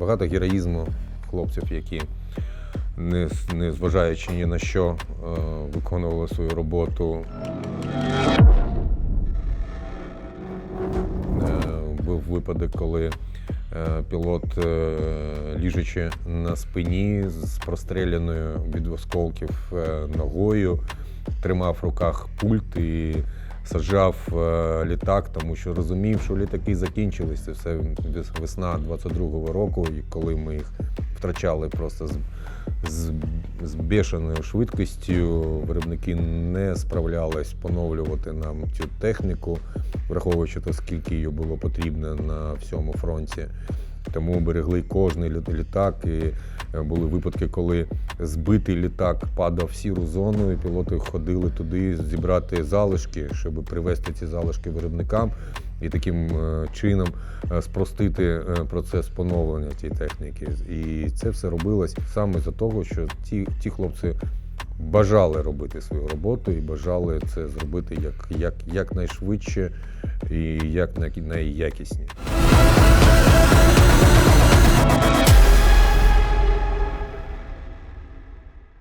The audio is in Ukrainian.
багато героїзму хлопців, які, не, не зважаючи ні на що, е, виконували свою роботу. Е, Був випадок, коли е, пілот, ліжачи на спині з простріляною від осколків ногою, тримав в руках пульт і саджав е, літак, тому що розумів, що літаки закінчились. Це все весна 22-го року, і коли ми їх втрачали просто з, з, з бешеною швидкістю, виробники не справлялись поновлювати нам цю техніку, враховуючи те, скільки її було потрібно на всьому фронті. Тому берегли кожний літак. І е, були випадки, коли збитий літак падав в сіру зону, і пілоти ходили туди зібрати залишки, щоб привезти ці залишки виробникам і таким е, чином е, спростити процес поновлення цієї техніки. І це все робилось саме за того, що ті, ті хлопці бажали робити свою роботу і бажали це зробити як, як, якнайшвидше і як най- найякісніше.